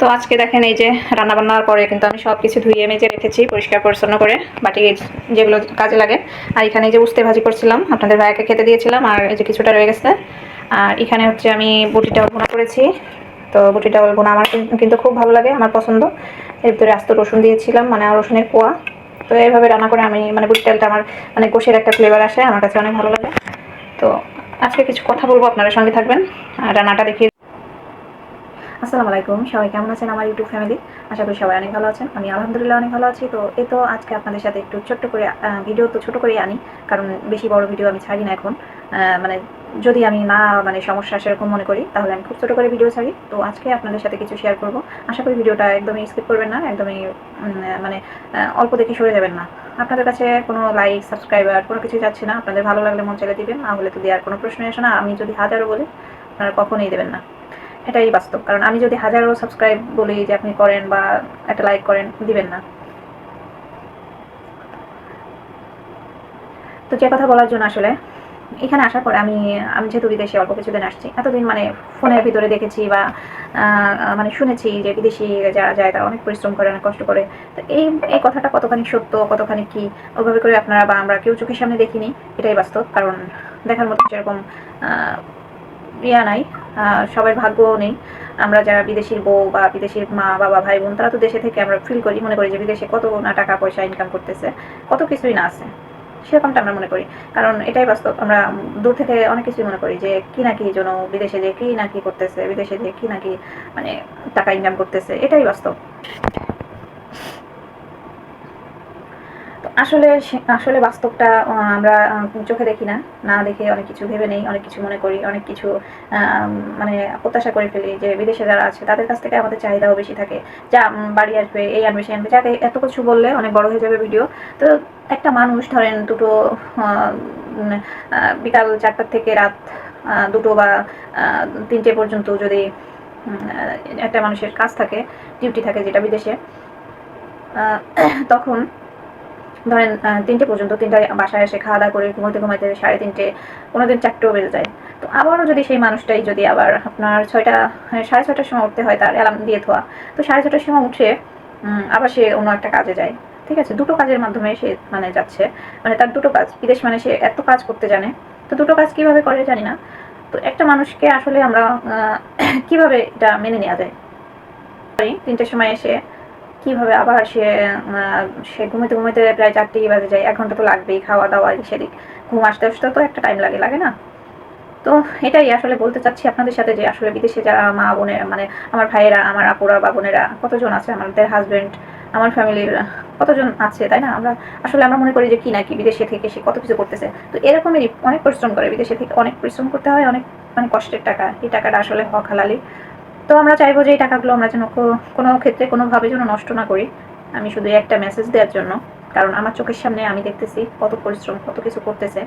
তো আজকে দেখেন এই যে রান্না বান্নার পরে কিন্তু আমি সব কিছু ধুয়ে মেজে রেখেছি, পরিষ্কার পরিচ্ছন্ন করে, বাটি যেগুলো কাজে লাগে। আর এখানে যে উস্তে ভাজি করছিলাম, আপনাদের ভাইয়াকে খেতে দিয়েছিলাম, আর এই যে কিছুটা রয়ে গেছে। আর এখানে হচ্ছে আমি বুটি ডাউল ভুনা করেছি। তো বুটি ডাউল ভুনা আমার কিন্তু খুব ভালো লাগে, আমার পছন্দ। এর ভিতরে আস্ত রসুন দিয়েছিলাম মানে আর রসুনের কোয়া। তো এইভাবে রান্না করে আমি মানে বুটি ডালটা আমার মানে গোশের একটা ফ্লেভার আসে, আমার কাছে অনেক ভালো লাগে। তো আজকে কিছু কথা বলব আপনারা সঙ্গে থাকবেন। আর রান্নাটা দেখিয়ে আসসালামু আলাইকুম। সবাই কেমন আছেন আমার ইউটিউব ফ্যামিলি? আশা করি সবাই অনেক ভালো আছেন। আমি আলহামদুলিল্লাহ অনেক ভালো আছি। তো এ তো আজকে আপনাদের সাথে একটু ছোট্ট করে ভিডিও তো ছোট করেই আনি, কারণ বেশি বড় ভিডিও আমি ছাড়ি না এখন। মানে যদি আমি না মানে সমস্যা সেরকম মনে করি, তাহলে আমি খুব ছোট করে ভিডিও ছাড়ি। তো আজকে আপনাদের সাথে কিছু শেয়ার করব। আশা করি ভিডিওটা একদমই স্কিপ করবেন না, একদমই মানে অল্প দেখে সরে যাবেন না। আপনাদের কাছে কোনো লাইক সাবস্ক্রাইবার কোনো কিছু যাচ্ছে না। আপনাদের ভালো লাগলে মন চাইলে দিবেন, না হলে তো দেওয়ার কোনো প্রশ্নই আসে না। আমি যদি হাজারও বলি, আপনারা কখনোই দেবেন না। এটাই বাস্তব। কারণ আমি যদি হাজারো সাবস্ক্রাইব বলি যে আপনি করেন বা একটা লাইক করেন দিবেন না। তো যে কথা বলার জন্য আসলে এখানে আসার পরে আমি আমি যেহেতু বিদেশে অল্প কিছুদিন আসছি এতদিন মানে ফোনের ভিতরে দেখেছি বা মানে শুনেছি যে বিদেশি যারা যায় তারা অনেক পরিশ্রম করে অনেক কষ্ট করে। তো এই এই কথাটা কতখানি সত্য কতখানি কি ওভাবে করে আপনারা বা আমরা কেউ চোখের সামনে দেখিনি এটাই বাস্তব। কারণ দেখার মতো যেরকম আহ, ইয়া নাই সবার ভাগ্যও নেই। আমরা যারা বিদেশির বউ বা বিদেশির মা, বাবা, ভাই, বোন, তারা তো দেশে থেকে আমরা ফিল করি, মনে করি যে বিদেশে কত না টাকা পয়সা ইনকাম করতেছে, কত কিছুই না আছে। সেরকমটা আমরা মনে করি। কারণ এটাই বাস্তব, আমরা দূর থেকে অনেক কিছুই মনে করি যে কি না কি জন্য বিদেশে যে কি না কি করতেছে, বিদেশে যে কি না কি মানে টাকা ইনকাম করতেছে, এটাই বাস্তব তো আসলে আসলে বাস্তবটা আমরা চোখে দেখি না। না দেখে অনেক কিছু ভেবে নেই, অনেক কিছু মনে করি, অনেক কিছু মানে প্রত্যাশা করে ফেলি যে বিদেশে যারা আছে, তাদের কাছ থেকে আমাদের চাহিদাও বেশি থাকে। যা বাড়ি আসবে, এই আনবে সে আনবে যাকে এত কিছু বললে অনেক বড় হয়ে যাবে ভিডিও তো একটা মানুষ, ধরেন দুটো বিকাল চারটার থেকে রাত দুটো বা তিনটে পর্যন্ত যদি একটা মানুষের কাজ থাকে ডিউটি থাকে যেটা বিদেশে তখন ধরেন তিনটে পর্যন্ত তিনটায় বাসায় এসে খাওয়া দাওয়া করে ঘুমোতে ঘুমাইতে সাড়ে তিনটে কোনো দিন চারটেও বেজে যায়। তো আবারও যদি সেই মানুষটাই যদি আবার আপনার ছয়টা হ্যাঁ, সাড়ে ছয়টার সময় উঠতে হয় তার অ্যালার্ম দিয়ে থোয়া তো সাড়ে ছটার সময় উঠে আবার সে অন্য একটা কাজে যায়। ঠিক আছে? দুটো কাজের মাধ্যমে সে মানে যাচ্ছে। মানে তার দুটো কাজ। বিদেশ মানে সে এত কাজ করতে জানে। তো দুটো কাজ কীভাবে করে জানি না। তো একটা মানুষকে আসলে আমরা কীভাবে এটা মেনে নেওয়া যায়? তিনটের সময় এসে কীভাবে আবার সে সে ঘুমাইতে ঘুমাইতে প্রায় চারটেই বাজে যায়, এক ঘণ্টা তো লাগবেই, খাওয়া দাওয়া, সেদিক। ঘুম আসতে আসতে তো একটা টাইম লাগে লাগে না? তো এটাই আসলে বলতে চাচ্ছি আপনাদের সাথে যে আসলে বিদেশে যারা মা বোনের মানে আমার ভাইয়েরা, আমার আপুরা বা বোনেরা, কতজন আছে? আমাদের হাজবেন্ড আমার ফ্যামিলির কতজন আছে, তাই না? আমরা আসলে আমরা মনে করি যে কি না কি বিদেশে থেকে সে কত কিছু করতেছে। তো এরকমই অনেক পরিশ্রম করে বিদেশে থেকে, অনেক পরিশ্রম করতে হয়, অনেক মানে কষ্টের টাকা। এই টাকাটা আসলে হক হালালি তো আমরা চাইব যে এই টাকাগুলো আমরা যেন কোনো ক্ষেত্রে কোনোভাবে যেন নষ্ট না করি। আমি শুধু একটা মেসেজ দেওয়ার জন্য। কারণ আমার চোখের সামনে আমি দেখতেছি কত পরিশ্রম, কত কিছু করতেছে।